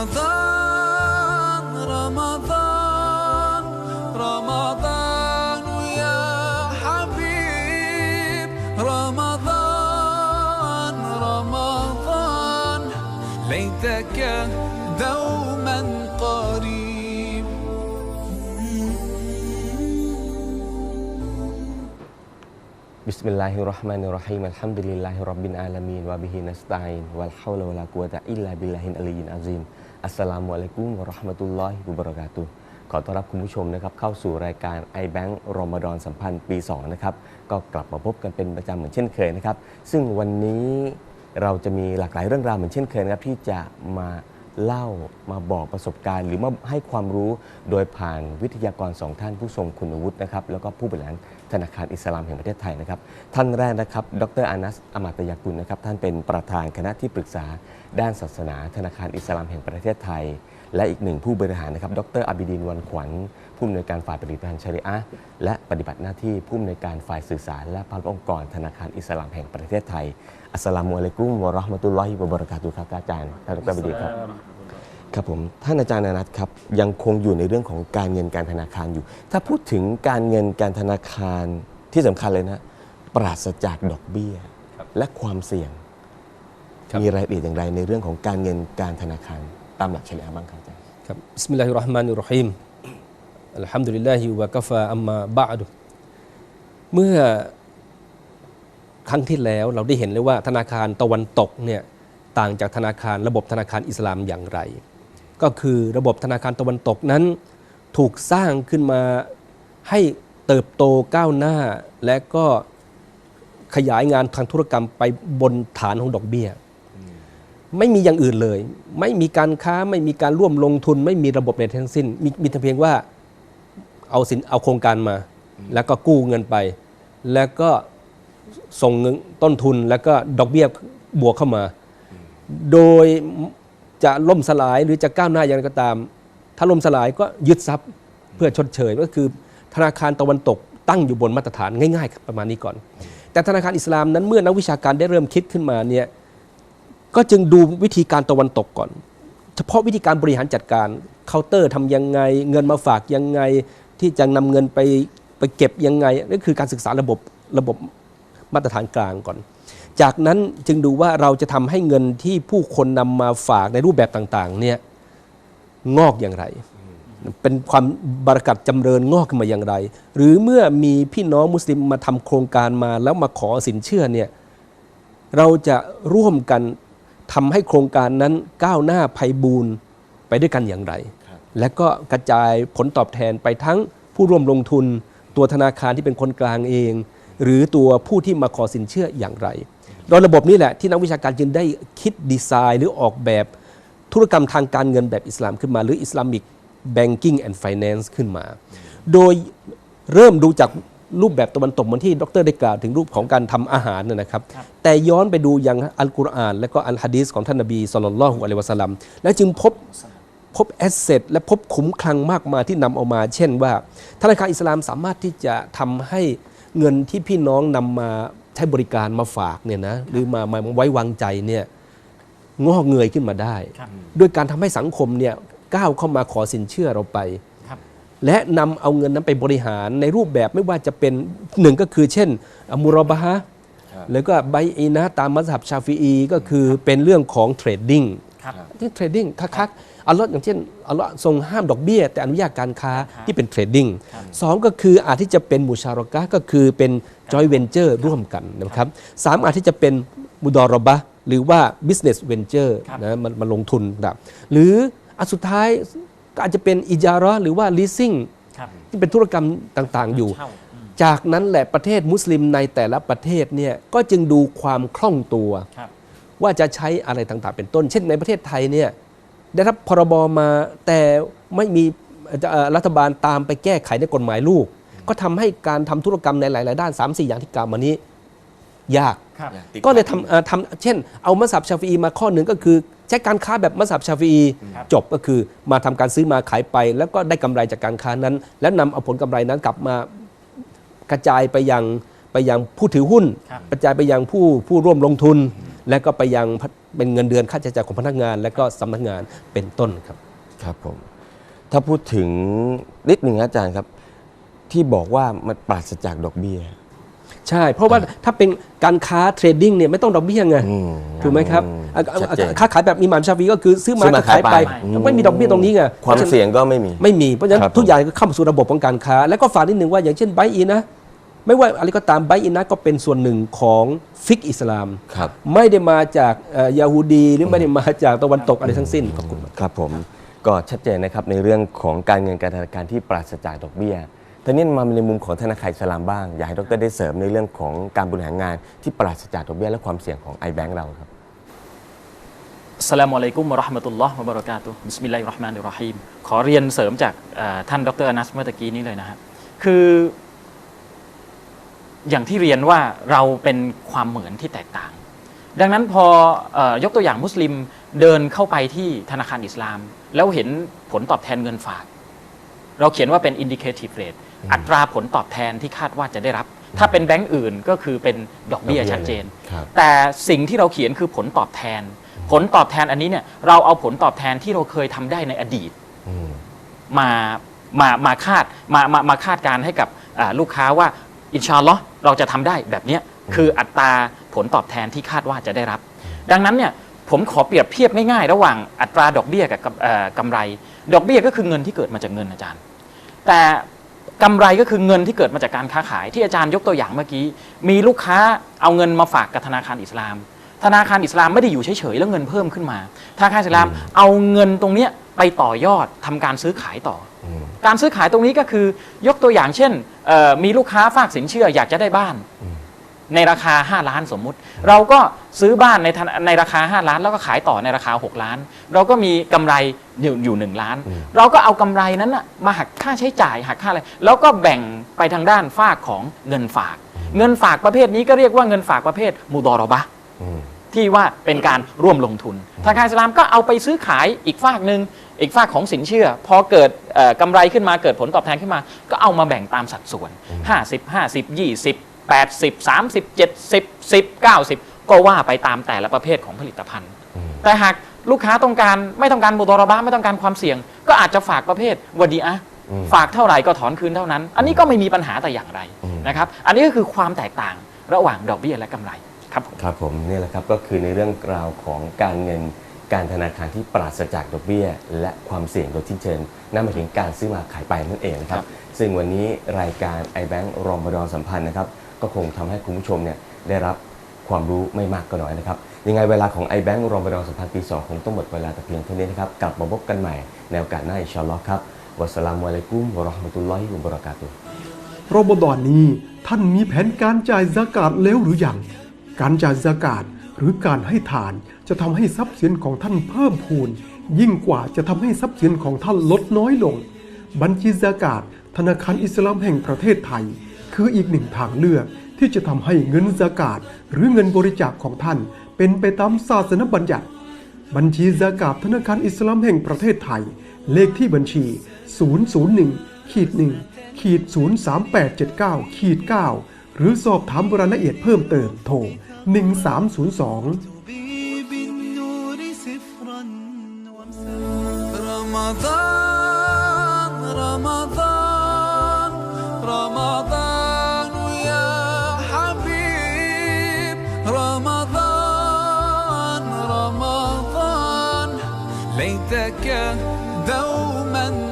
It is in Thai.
رمضان رمضان رمضان يا حبيب. رمضان رمضان ليتك دوما قريب. بسم الله الرحمن الرحيم. الحمد لله رب العالمين وبه نستعين والحول ولا قوة إلا بالله العلي العظيم. อัสสลามุอะลัยกุมวะราะห์มะตุลลอฮิวะบะเราะกาตุฮ์ขอต้อนรับคุณผู้ชมนะครับเข้าสู่รายการ iBank รอมฎอนสัมพันธ์ปี 2 นะครับ ก็กลับมาพบกันเป็นประจำเหมือนเช่นเคยนะครับ ซึ่งวันนี้เราจะมีหลากหลายเรื่องราวเหมือนเช่นเคยนะครับที่จะมา เล่ามาบอกประสบการณ์ หรือมาให้ความรู้โดยผ่านวิทยากรสองท่านผู้ทรงคุณวุฒินะครับแล้วก็ผู้บริหารธนาคารอิสลามแห่งประเทศไทยนะครับท่านแรกนะครับ ดรอานัสอมาตยากุลนะครับท่านเป็นประธานคณะที่ปรึกษา ด้านศาสนา ธนาคารอิสลามแห่งประเทศไทย และอีกหนึ่งผู้บริหารนะครับ ดรอาบิดินวันขวัญ ผู้อำนวยการฝ่ายปฏิบัติการชริอะและปฏิบัติหน้าที่ผู้อำนวยการฝ่ายสื่อสาร และพานุองค์กรธนาคารอิสลามแห่งประเทศไทยอัสสลามุอะลัยกุมวะราะห์มะตุลลอฮิวะบะเราะกาตุฮ์ครับอาจารย์ท่านดรอบิดินครับ ครับผมท่านอาจารย์อนัทครับยังคงอยู่ในเรื่องของการเงินการธนาคารอยู่ ถ้าพูดถึงการเงินการธนาคารที่สำคัญเลยนะ ปราศจากดอกเบี้ย และความเสี่ยงครับมีรายละเอียดอย่างไรในเรื่องของการเงินการธนาคารตามหลักชริอะห์บ้างครับอาจารย์ครับบิสมิลลาฮิรเราะห์มานิรเราะฮีมอัลฮัมดุลิลลาฮิวะกะฟาอัมมาบะดุเมื่อครั้งที่แล้วเราได้เห็นเลยว่าธนาคารตะวันตกเนี่ยต่างจากธนาคารระบบธนาคารอิสลามอย่างไร ก็คือระบบธนาคารตะวันตกนั้น ถูกสร้างขึ้นมาให้เติบโตก้าวหน้า และก็ขยายงานทางธุรกรรมไปบนฐานของดอกเบี้ย ไม่มีอย่างอื่นเลย ไม่มีการค้าไม่มีการร่วมลงทุน ไม่มีระบบใดทั้งสิ้น มีมีแต่เพียงว่าเอาสินเอาโครงการมา แล้วก็กู้เงินไป แล้วก็ส่งเงินต้นทุนแล้วก็ดอกเบี้ยบวกเข้ามา โดย จะล่มสลายหรือจะก้าวหน้าอย่างไรก็ตาม ถ้าล่มสลายก็ยึดทรัพย์เพื่อชดเชยก็คือ ธนาคารตะวันตกตั้งอยู่บนมาตรฐานง่ายๆ ประมาณนี้ก่อน แต่ธนาคารอิสลามนั้นเมื่อนักวิชาการได้เริ่มคิดขึ้นมาเนี่ยก็จึงดูวิธีการตะวันตกก่อน เฉพาะวิธีการบริหารจัดการเคาน์เตอร์ทำยังไง เงินมาฝากยังไง ที่จะนำเงินไปไปเก็บยังไงนั่นคือการศึกษาระบบระบบ มาตรฐานกลางก่อน จากนั้นจึงดูว่าเราจะทำให้เงินที่ผู้คนนำมาฝากในรูปแบบต่างๆเนี่ยงอกอย่างไร เป็นความบารักัดจำเริญงอกขึ้นมาอย่างไร หรือเมื่อมีพี่น้องมุสลิมมาทำโครงการมาแล้วมาขอสินเชื่อเนี่ยเราจะร่วมกันทำให้โครงการนั้นก้าวหน้าไพบูรณ์ไปด้วยกันอย่างไร และก็กระจายผลตอบแทนไปทั้งผู้ร่วมลงทุน ตัวธนาคารที่เป็นคนกลางเอง หรือตัวผู้ที่มาขอสินเชื่ออย่างไรโดยระบบนี้แหละที่นักวิชาการจึงได้คิดดีไซน์ หรือออกแบบธุรกรรมทางการเงินแบบอิสลามขึ้นมา หรือ Islamic Banking and Finance ขึ้นมา โดยเริ่มดูจากรูปแบบตะวันตกเหมือนที่ดรได้กล่าวถึงรูปของการทำอาหารนะนะครับ แต่ย้อนไปดูอย่างอัลกุรอาน และก็อัลฮะดีษของท่านนบีสุลต่านละฮุอะลัยวะสัลลัมและจึงพบพบแอสเซทและพบขุมคลังมากมายที่นำเอามา เช่นว่าธนาคารอิสลามสามารถที่จะทำให้ เงินที่พี่น้องนำมาใช้บริการมาฝากเนี่ยนะหรือมามาไว้วางใจเนี่ยงอกเงยขึ้นมาได้ด้วยการทำให้สังคมเนี่ยก้าวเข้ามาขอสินเชื่อเราไป และนำเอาเงินนั้นไปบริหารในรูปแบบไม่ว่าจะเป็นหนึ่งก็คือ เช่นอัมูรอบะฮะห์แล้วก็ไบอีนะตามมัสฮับชาฟีอีก็คือเป็นเรื่องของเทรดดิ้งครับที่เทรดดิ้งคักๆ อัลลอฮ์อย่างเช่นอัลลอฮ์ทรงห้ามดอกเบี้ย แต่อนุญาตการค้าที่เป็นเทรดดิ้งสองก็คืออาจที่จะเป็นมุชารอกะห์ก็คือเป็นจอยเวนเจอร์ร่วมกันนะครับสามอาจที่จะเป็นมุดอรบะห์หรือว่า business venture ครับนะมันมันลงทุนนะครับหรืออันสุดท้ายก็อาจจะเป็นอิจาระห์หรือว่า leasing ครับที่เป็นธุรกรรมต่างๆอยู่เช่าอืมจากนั้นแหละประเทศมุสลิมในแต่ละประเทศเนี่ยก็จึงดูความคล่องตัวครับว่าจะใช้อะไรต่างๆ เป็นต้น เช่นในประเทศไทยเนี่ย ได้รับพรบมาแต่ไม่มีเอ่อรัฐบาลตามไปแก้ไขในกฎหมายลูก ก็ทำให้การทำธุรกรรมในหลาย ๆ ด้าน 3 4 อย่างที่กล่าวมานี้ ยากครับก็เลยทำเอ่อทำเช่น เอามัสยิดชาฟีอีมาข้อหนึ่งก็คือ ใช้การค้าแบบมัสยิดชาฟีอีครับจบก็คือมาทำการซื้อมาขายไป แล้วก็ได้กำไรจากการค้านั้น แล้วนำเอาผลกำไรนั้นกลับมากระจายไปยังไปยังผู้ถือหุ้นครับกระจายไปยังผู้ผู้ร่วมลงทุน และก็ไปยังพเป็นเงินเดือนค่าใช้จ่ายของพนักงาน และก็สำนักงานเป็นต้นครับ ครับผม ถ้าพูดถึงนิดหนึ่งนะอาจารย์ครับ ที่บอกว่ามันปราศจากดอกเบี้ย ใช่ เพราะว่าถ้าเป็นการค้าเทรดดิ้งเนี่ยไม่ต้องดอกเบี้ยไงอืมถูกไหมครับอืมอะอะชัดเจนค้าขายแบบอิหมามชาฟีก็คือซื้อมาซื้อมาก็ขายไปขายไปไม่มีดอกเบี้ยตรงนี้ไงความเสี่ยงก็ไม่มีไม่มีเพราะฉะนั้นครับทุกอย่างก็เข้ามาสู่ระบบของการค้า แล้วก็ฝากนิดหนึ่งว่าอย่างเช่นไบอินนะ ไม่ว่าอะไรก็ตามไบอินนะก็เป็นส่วนหนึ่งของฟิกอิสลาม ครับ ไม่ได้มาจากเอ่อยาฮูดีหรือไม่ได้มาจากตะวันตกอะไรทั้งสิ้นขอบคุณมากครับผมก็ชัดเจนนะครับในเรื่องของการเงินการธนาคารที่ปราศจากดอกเบี้ยทีนี้มาในมุมของธนาคารอิสลามบ้าง อยากให้ดรได้เสริมในเรื่องของการบริหารงานที่ปราศจากดอกเบี้ยและความเสี่ยงของ iBank เราครับ อัสสลามุอะลัยกุมวะเราะห์มะตุลลอฮ์วะบะเราะกาตุฮ์บิสมิลลาฮิรเราะห์มานิรเราะฮีมขอเรียนเสริมจากเอ่อท่านดรอนัสเมื่อตะกี้นี้เลยนะครับคือ อย่างที่เรียนว่าเราเป็นความเหมือนที่แตกต่าง ดังนั้นพอเออยกตัวอย่างมุสลิมเดินเข้าไปที่ธนาคารอิสลาม แล้วเห็นผลตอบแทนเงินฝาก เราเขียนว่าเป็น indicative rate อัตราผลตอบแทนที่คาดว่าจะได้รับ ถ้าเป็นแบงก์อื่นก็คือเป็นดอกเบี้ยดอกเบี้ยชัดเจนครับแต่สิ่งที่เราเขียนคือผลตอบแทน ผลตอบแทนอันนี้เนี่ยเราเอาผลตอบแทนที่เราเคยทำได้ในอดีตอืมมามามาคาดมามามาคาดการณ์ให้กับอ่าลูกค้าว่า อินชาอัลลอฮ์เราจะทำได้แบบเนี้ยคืออัตราผลตอบแทนที่คาดว่าจะได้รับ ดังนั้นเนี่ยผมขอเปรียบเทียบง่ายๆ ระหว่างอัตราดอกเบี้ยกับกับเอ่อกำไร ดอกเบี้ยก็คือเงินที่เกิดมาจากเงินอาจารย์ แต่กำไรก็คือเงินที่เกิดมาจากการค้าขายที่อาจารย์ยกตัวอย่างเมื่อกี้ มีลูกค้าเอาเงินมาฝากกับธนาคารอิสลาม ธนาคารอิสลามไม่ได้อยู่เฉยๆแล้วเงินเพิ่มขึ้นมา ธนาคารอิสลามเอาเงินตรงเนี้ยไปต่อยอดทำการซื้อขายต่ออมการซื้อขายตรงนี้ก็คือยกตัวอย่างเช่นเอ่อมีลูกค้าฝากสินเชื่ออยากจะได้บ้าน ในราคา 5 ล้านสมมุติ เราก็ซื้อบ้านในธนาในราคา 5 ล้าน แล้วก็ขายต่อในราคา 6 ล้าน เราก็มีกำไรอยู่อยู่1ล้าน เราก็เอากำไรนั้นนะมาหักค่าใช้จ่ายหักค่าอะไรแล้วก็แบ่งไปทางด้านฝากของเงินฝาก เงินฝากประเภทนี้ก็เรียกว่าเงินฝากประเภทมูดอรอบะอืม ที่ว่าเป็นการร่วมลงทุนธนาคารอิสลามก็เอาไปซื้อขายอีกฝากหนึ่งอีกฝากของสินเชื่อ พอเกิดเอ่อกำไรขึ้นมาเกิดผลตอบแทนขึ้นมา ก็เอามาแบ่งตามสัดส่วน 50 50 20 80 30 70 10 90 ก็ว่าไปตามแต่ละประเภทของผลิตภัณฑ์ แต่หากลูกค้าต้องการไม่ต้องการมุดอรบะไม่ต้องการความเสี่ยง ก็อาจจะฝากประเภทวดีอะอืมฝากเท่าไหร่ก็ถอนคืนเท่านั้น อันนี้ก็ไม่มีปัญหาแต่อย่างไรอืมนะครับ อันนี้ก็คือความแตกต่างระหว่างดอกเบี้ยและกำไร ครับผมครับผมนี่แหละครับก็คือในเรื่องราวของการเงินการธนาคารที่ปราศจากดอกเบี้ย และความเสี่ยงโดยที่เชิญนั่นหมายถึงการซื้อมาขายไปนั่นเองนะครับครับซึ่งวันนี้รายการ iBank รองบดอนสัมพันธ์นะครับ ก็คงทำให้คุณผู้ชมเนี่ยได้รับความรู้ไม่มากก็น้อยนะครับ ยังไงเวลาของ iBank รองบดอนสัมพันธ์ปี 2 คงต้องหมดเวลาแต่เพียงเท่านี้นะครับ กลับมาพบกันใหม่ในโอกาสหน้าอินชาอัลลอฮ์ครับวัสสลามุอะลัยกุมวะเราะห์มะตุลลอฮิวะบะเราะกาตุฮ์รอมฎอนนี้ท่านมีแผนการจ่ายซากาตแล้วหรือยัง การจ่ายซากาตหรือการให้ทานจะทำให้ทรัพย์สินของท่านเพิ่มพูน ยิ่งกว่าจะทำให้ทรัพย์สินของท่านลดน้อยลง บัญชีซากาตธนาคารอิสลามแห่งประเทศไทย คืออีกหนึ่งทางเลือกที่จะทำให้เงินซากาตหรือเงินบริจาคของท่าน เป็นไปตามศาสนบัญญัติ บัญชีซากาตธนาคารอิสลามแห่งประเทศไทย เลขที่บัญชี 001ขีด1ขีด03879ขีด9หรือสอบถามรายละเอียดเพิ่มเติมโทร 1302 طبيب النور سفرا رمضان رمضان رمضان يا حبيب. رمضان رمضان ليتك دوما